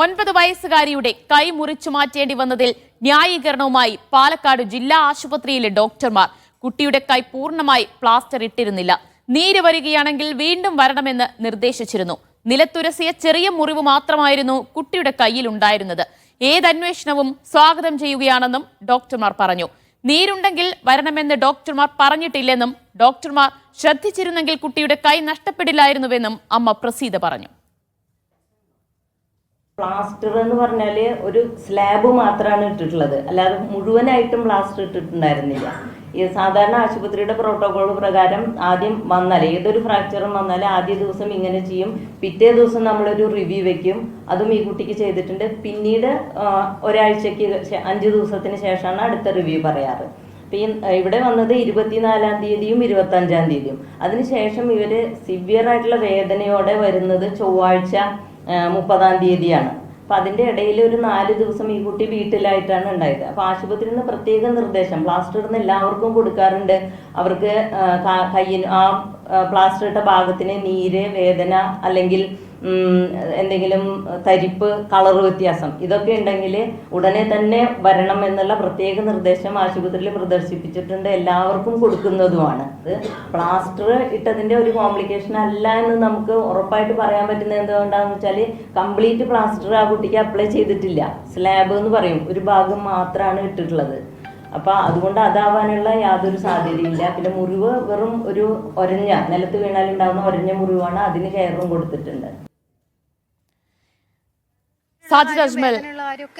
ഒൻപത് വയസ്സുകാരിയുടെ കൈ മുറിച്ചു മാറ്റേണ്ടി വന്നതിൽ ന്യായീകരണവുമായി പാലക്കാട് ജില്ലാ ആശുപത്രിയിലെ ഡോക്ടർമാർ കുട്ടിയുടെ കൈ പൂർണമായി പ്ലാസ്റ്റർ ഇട്ടിരുന്നില്ല. നീര് വരികയാണെങ്കിൽ വീണ്ടും വരണമെന്ന് നിർദ്ദേശിച്ചിരുന്നു. നിലത്തുരസിയ ചെറിയ മുറിവ് മാത്രമായിരുന്നു കുട്ടിയുടെ കയ്യിൽ ഉണ്ടായിരുന്നത് ഏതന്വേഷണവും സ്വാഗതം ചെയ്യുകയാണെന്നും ഡോക്ടർമാർ പറഞ്ഞു. നീരുണ്ടെങ്കിൽ വരണമെന്ന് ഡോക്ടർമാർ പറഞ്ഞിട്ടില്ലെന്നും ഡോക്ടർമാർ ശ്രദ്ധിച്ചിരുന്നെങ്കിൽ കുട്ടിയുടെ കൈ നഷ്ടപ്പെടില്ലായിരുന്നുവെന്നും അമ്മ പ്രസീത പറഞ്ഞു. പ്ലാസ്റ്റർ എന്ന് പറഞ്ഞാൽ ഒരു സ്ലാബ് മാത്രമാണ് ഇട്ടിട്ടുള്ളത്. അല്ലാതെ മുഴുവനായിട്ടും പ്ലാസ്റ്റർ ഇട്ടിട്ടുണ്ടായിരുന്നില്ല. ഈ സാധാരണ ആശുപത്രിയുടെ പ്രോട്ടോകോൾ പ്രകാരം ആദ്യം വന്നാൽ ഏതൊരു ഫ്രാക്ചറും വന്നാൽ ആദ്യ ദിവസം ഇങ്ങനെ ചെയ്യും. പിറ്റേ ദിവസം നമ്മളൊരു റിവ്യൂ വെക്കും. അതും ഈ കുട്ടിക്ക് ചെയ്തിട്ടുണ്ട്. പിന്നീട് ഒരാഴ്ചയ്ക്ക് അഞ്ച് ദിവസത്തിന് ശേഷമാണ് അടുത്ത റിവ്യൂ പറയാറ്. അപ്പം ഈ ഇവിടെ വന്നത് ഇരുപത്തിനാലാം തീയതിയും ഇരുപത്തി അഞ്ചാം തീയതിയും അതിനുശേഷം ഇവർ സിവിയർ ആയിട്ടുള്ള വേദനയോടെ വരുന്നത് ചൊവ്വാഴ്ച മുപ്പതാം തീയതിയാണ്. അപ്പം അതിന്റെ ഇടയിൽ ഒരു നാല് ദിവസം ഈ കുട്ടി വീട്ടിലായിട്ടാണ് ഉണ്ടായത്. അപ്പോൾ ആശുപത്രിയിൽ നിന്ന് പ്രത്യേക നിർദ്ദേശം പ്ലാസ്റ്റർ ഇടുന്ന എല്ലാവർക്കും കൊടുക്കാറുണ്ട്. അവർക്ക് കയ്യിൽ ആ പ്ലാസ്റ്റർ ഇട്ട ഭാഗത്തിന് നീര് വേദന അല്ലെങ്കിൽ എന്തെങ്കിലും തരിപ്പ് കളർ വ്യത്യാസം ഇതൊക്കെ ഉണ്ടെങ്കിൽ ഉടനെ തന്നെ വരണം എന്നുള്ള പ്രത്യേക നിർദ്ദേശം ആശുപത്രിയിൽ പ്രദർശിപ്പിച്ചിട്ടുണ്ട് എല്ലാവർക്കും കൊടുക്കുന്നതുമാണ്. അത് പ്ലാസ്റ്റർ ഇട്ടതിന്റെ ഒരു കോംപ്ലിക്കേഷൻ അല്ല എന്ന് നമുക്ക് ഉറപ്പായിട്ട് പറയാൻ പറ്റുന്നത് എന്തുകൊണ്ടാണെന്ന് വെച്ചാൽ കംപ്ലീറ്റ് പ്ലാസ്റ്റർ ആ കുട്ടിക്ക് അപ്ലൈ ചെയ്തിട്ടില്ല. സ്ലാബ് എന്ന് പറയും. ഒരു ഭാഗം മാത്രമാണ് ഇട്ടിട്ടുള്ളത്. അപ്പോൾ അതുകൊണ്ട് അതാവാനുള്ള യാതൊരു സാധ്യതയില്ല. പിന്നെ മുറിവ് വെറും ഒരു ഒരഞ്ഞ നിലത്ത് വീണാലുണ്ടാകുന്ന ഒരഞ്ഞ മുറിവാണ് അതിന് കയറും കൊടുത്തിട്ടുണ്ട്. സാജിദ് അജ്മൽ.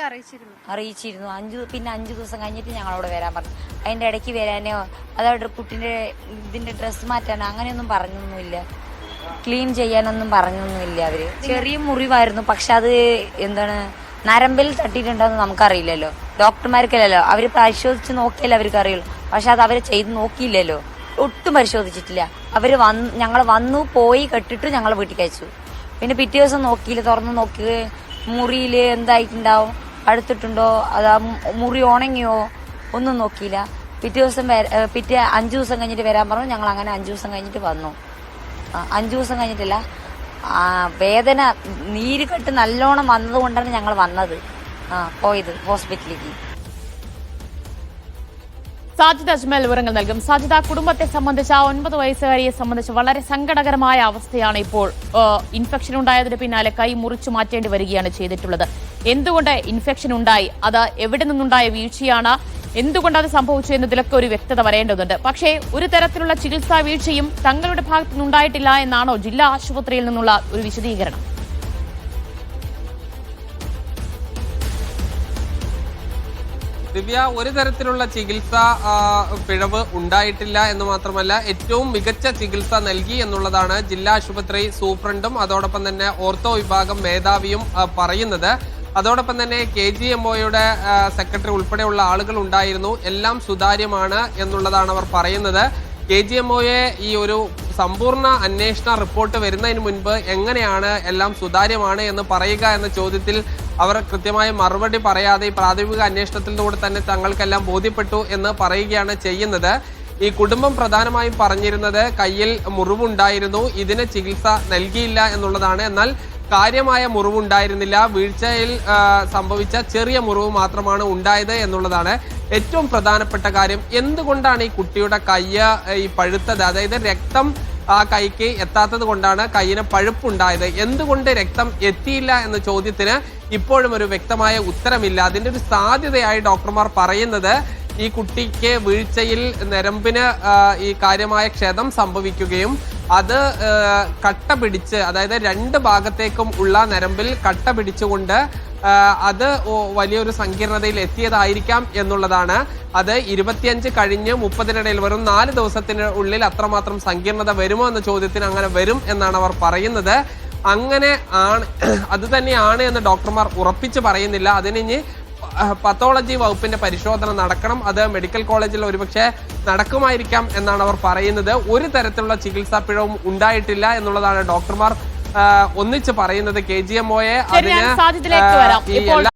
അറിയിച്ചിരുന്നു. അറിയിച്ചിരുന്നു. അഞ്ചു പിന്നെ അഞ്ചു ദിവസം കഴിഞ്ഞിട്ട് ഞങ്ങളോട് വരാൻ പറഞ്ഞു. അതിന്റെ ഇടയ്ക്ക് വരാനോ അതവിടെ കുട്ടിന്റെ ഇതിന്റെ ഡ്രസ് മാറ്റാനോ അങ്ങനെയൊന്നും പറഞ്ഞൊന്നുമില്ല. ക്ലീൻ ചെയ്യാനൊന്നും പറഞ്ഞൊന്നുമില്ല അവർ. ചെറിയ മുറിവായിരുന്നു. പക്ഷെ അത് എന്താണ് നരമ്പിൽ തട്ടിയിട്ടുണ്ടോന്ന് നമുക്കറിയില്ലല്ലോ. ഡോക്ടർമാർക്കല്ലല്ലോ. അവർ പരിശോധിച്ച് നോക്കിയല്ലേ അവർക്ക് അറിയുള്ളൂ പക്ഷെ അത് അവർ ചെയ്ത് നോക്കിയില്ലല്ലോ. ഒട്ടും പരിശോധിച്ചിട്ടില്ല. അവർ വന്ന് ഞങ്ങൾ വന്നു പോയി കെട്ടിട്ട് ഞങ്ങൾ വീട്ടിൽ അയച്ചു. പിന്നെ പിറ്റേ ദിവസം നോക്കിയില്ല തുറന്ന് നോക്കി മുറിയിൽ എന്തായിട്ടുണ്ടാവും? അടുത്തിട്ടുണ്ടോ അതാ മുറി ഉണങ്ങിയോ? ഒന്നും നോക്കിയില്ല. പിറ്റേ ദിവസം പിറ്റേ അഞ്ചു ദിവസം കഴിഞ്ഞിട്ട് വരാൻ പറഞ്ഞു. ഞങ്ങൾ അങ്ങനെ അഞ്ചു ദിവസം കഴിഞ്ഞിട്ട് വന്നു. അഞ്ചു ദിവസം കഴിഞ്ഞിട്ടില്ല. വേദന നീര് കെട്ട് നല്ലോണം വന്നത് കൊണ്ടാണ് ഞങ്ങൾ വന്നത്. പോയത് ഹോസ്പിറ്റലിലേക്ക്. സാജിദ് അജ്മൽ വിവരങ്ങൾ നൽകും. സാജിദ കുടുംബത്തെ സംബന്ധിച്ച ഒൻപത് വയസ്സുകാരിയെ സംബന്ധിച്ച് വളരെ സങ്കടകരമായ അവസ്ഥയാണ് ഇപ്പോൾ ഇൻഫെക്ഷൻ ഉണ്ടായതിന് പിന്നാലെ കൈ മുറിച്ചു മാറ്റേണ്ടി വരികയാണ് ചെയ്തിട്ടുള്ളത്. എന്തുകൊണ്ട് ഇൻഫെക്ഷൻ ഉണ്ടായി? അത് എവിടെ നിന്നുണ്ടായ വീഴ്ചയാണ്? എന്തുകൊണ്ട് അത് സംഭവിച്ചു എന്നതിലൊക്കെ ഒരു വ്യക്തത വരേണ്ടതുണ്ട്. പക്ഷേ ഒരു തരത്തിലുള്ള ചികിത്സാ വീഴ്ചയും തങ്ങളുടെ ഭാഗത്തു നിന്നുണ്ടായിട്ടില്ല എന്നാണോ ജില്ലാ ആശുപത്രിയിൽ നിന്നുള്ള ഒരു വിശദീകരണം? ദിവ്യ ഒരു തരത്തിലുള്ള ചികിത്സ പിഴവ് ഉണ്ടായിട്ടില്ല എന്ന് മാത്രമല്ല ഏറ്റവും മികച്ച ചികിത്സ നൽകി എന്നുള്ളതാണ് ജില്ലാ ആശുപത്രി സൂപ്രണ്ടും അതോടൊപ്പം തന്നെ ഓർത്തോ വിഭാഗം മേധാവിയും പറയുന്നത്. അതോടൊപ്പം തന്നെ കെ ജി എം ഒയുടെ സെക്രട്ടറി ഉൾപ്പെടെയുള്ള ആളുകൾ ഉണ്ടായിരുന്നു. എല്ലാം സുതാര്യമാണ് എന്നുള്ളതാണ് അവർ പറയുന്നത്. കെ ജി എം ഒയെ ഈ ഒരു സമ്പൂർണ അന്വേഷണ റിപ്പോർട്ട് വരുന്നതിന് മുൻപ് എങ്ങനെയാണ് എല്ലാം സുതാര്യമാണ് എന്ന് പറയുക എന്ന ചോദ്യത്തിൽ അവർ കൃത്യമായ മറുപടി പറയാതെ ഈ പ്രാഥമിക അന്വേഷണത്തിലൂടെ തന്നെ തങ്ങൾക്കെല്ലാം ബോധ്യപ്പെട്ടു എന്ന് പറയുകയാണ് ചെയ്യുന്നത്. ഈ കുടുംബം പ്രധാനമായും പറഞ്ഞിരുന്നത് കയ്യിൽ മുറിവുണ്ടായിരുന്നു ഇതിന് ചികിത്സ നൽകിയില്ല എന്നുള്ളതാണ്. എന്നാൽ കാര്യമായ മുറിവുണ്ടായിരുന്നില്ല. വീഴ്ചയിൽ സംഭവിച്ച ചെറിയ മുറിവ് മാത്രമാണ് ഉണ്ടായത് എന്നുള്ളതാണ് ഏറ്റവും പ്രധാനപ്പെട്ട കാര്യം. എന്തുകൊണ്ടാണ് ഈ കുട്ടിയുടെ കയ്യ് ഈ പഴുത്തത്? അതായത് രക്തം ആ കൈക്ക് എത്താത്തത് കൊണ്ടാണ് കയ്യിന് പഴുപ്പുണ്ടായത്. എന്തുകൊണ്ട് രക്തം എത്തിയില്ല എന്ന ചോദ്യത്തിന് ഇപ്പോഴും ഒരു വ്യക്തമായ ഉത്തരമില്ല. അതിന്റെ ഒരു സാധ്യതയായി ഡോക്ടർമാർ പറയുന്നത് ഈ കുട്ടിക്ക് വീഴ്ചയിൽ നരമ്പിന് ഈ കാര്യമായ ക്ഷതം സംഭവിക്കുകയും അത് കട്ട പിടിച്ച് അതായത് രണ്ട് ഭാഗത്തേക്കും ഉള്ള നരമ്പിൽ കട്ട പിടിച്ചുകൊണ്ട് അത് വലിയൊരു സങ്കീർണതയിൽ എത്തിയതായിരിക്കാം എന്നുള്ളതാണ്. അത് ഇരുപത്തിയഞ്ച് കഴിഞ്ഞ് മുപ്പതിനിടയിൽ വെറും നാല് ദിവസത്തിന് ഉള്ളിൽ അത്രമാത്രം സങ്കീർണത വരുമോ എന്ന ചോദ്യത്തിന് അങ്ങനെ വരും എന്നാണ് അവർ പറയുന്നത്. അങ്ങനെ ആണ്. അത് തന്നെയാണ് എന്ന് ഡോക്ടർമാർ ഉറപ്പിച്ച് പറയുന്നില്ല. അതിനിഞ്ഞ് പത്തോളജി വകുപ്പിന്റെ പരിശോധന നടക്കണം. അത് മെഡിക്കൽ കോളേജിൽ ഒരുപക്ഷെ നടക്കുമായിരിക്കാം എന്നാണ് അവർ പറയുന്നത്. ഒരു തരത്തിലുള്ള ചികിത്സാ പിഴവും ഉണ്ടായിട്ടില്ല എന്നുള്ളതാണ് ഡോക്ടർമാർ ഒന്നിച്ച് പറയുന്നത്. കെ ജി എം ഒയെ അതിന്. ഈ എല്ലാ